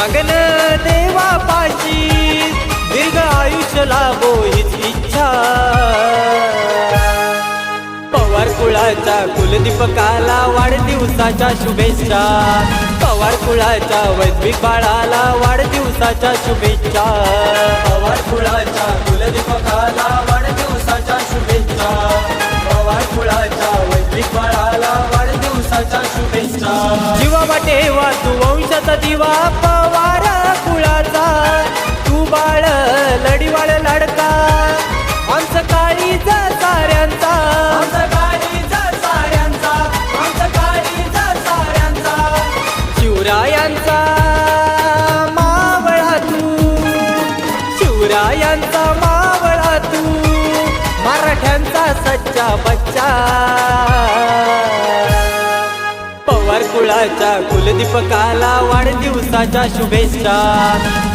मगन देवा पाशी दीर्घ आयुष्य लाभो हीच इच्छा. पवार कुळाचा कुलदीपकाला वाढदिवसाच्या शुभेच्छा. पवार कुळाच्या वैद्विक बाळाला वाढदिवसाच्या शुभेच्छा. पवार कुळाच्या कुलदीपकाला वाढदिवसाच्या शुभेच्छा. पवार कुळाच्या वैद्विक बाळाला वाढदिवसाच्या शुभेच्छा. जीवा वाटे वाचू वंशाचा दिवा पवार कुळाचा. तू बाळ लढीवाळ लाडका. आमचं काळीचा साऱ्यांचा. शिवरायांचा मावळा तू. शिवरायांचा मावळा तू. मराठ्यांचा सच्चा बच्चा. कुळाच्या कुलदीपकाला वाढदिवसाच्या शुभेच्छा.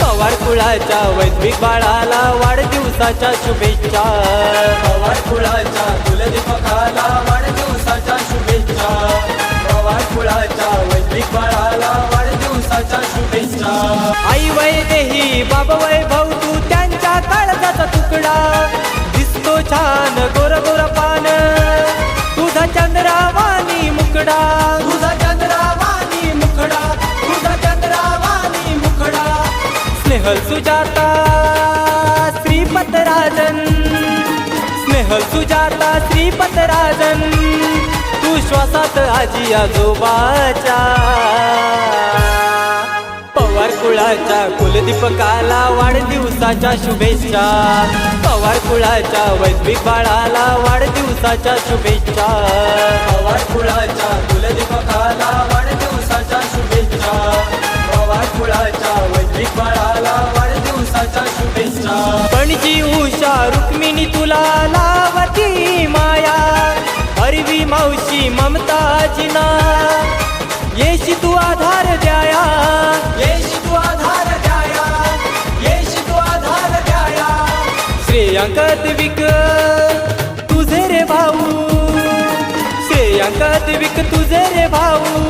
पवार कुळाच्या वैद्विक बाळाला वाढदिवसाच्या शुभेच्छा. पवार कुळाच्या कुलदीपकाला वाढदिवसाच्या शुभेच्छा. पवार कुळाच्या वैद्विक बाळाला वाढदिवसाच्या शुभेच्छा. आई वैदेही बाबा वैभव तू त्यांच्या काळजाचा तुकडा. दिसतो छान गोर गोरा स्नेहल सुजाता श्रीपतराजन स्नेहल सुजाता श्रीपतराजन तू श्वासात आजी आजोबाच्या। पवार कुळाच्या कुलदीपकाला वाढदिवसाच्या शुभेच्छा। पवार कुळाच्या वैद्विक बाळाला वाढदिवसाच्या शुभेच्छा। पवार कुळाच्या कुलदीपकाला वाढदिवस लावती माया हरवी मावशी ममता जिना येशी तू आधार द्याया. येशी तू आधार द्याया. येशी तू आधार द्याया. श्रेयांकात विक तुझे रे भाऊ. श्रेयांकात विक तुझे रे भाऊ.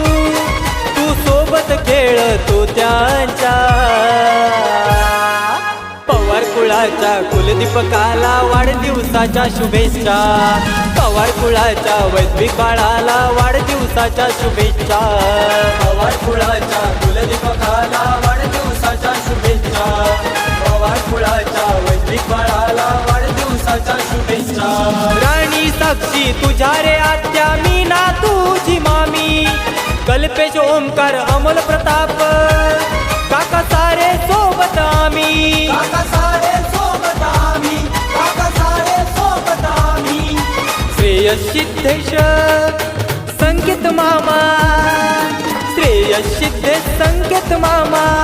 तू सोबत खेळतो त्यांच्या. कुळाच्या कुलदीपकाला वाढदिवसाच्या शुभेच्छा. पवार कुळाच्या वैद्विक बाळाला वाढदिवसाच्या शुभेच्छा. पवार कुळाच्या कुलदीपकाला वाढदिवसाच्या शुभेच्छा. पवार कुळाच्या वैद्विक बाळाला वाढदिवसाच्या शुभेच्छा. राणी साक्षी तुझ्या रे आत्या मी ना तुझी मामी. कल्पेश ओमकार अमोल प्रताप. काका सारे सोबत आम्ही. सिद्धेश संकेत मामा. श्रेय सिद्धेश संकेत मामा.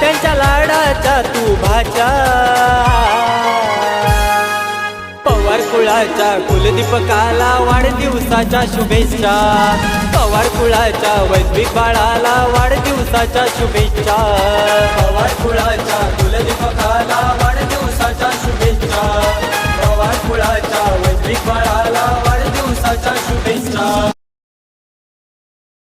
त्यांच्या लाडाचा तू भाचा. पवार कुळाच्या कुलदीपकाला वाढदिवसाच्या शुभेच्छा. पवार कुळाच्या वैद्विक बाळाला वाढदिवसाच्या शुभेच्छा. पवार कुळाच्या कुलदीपकाला वाढदिवसाच्या शुभेच्छा.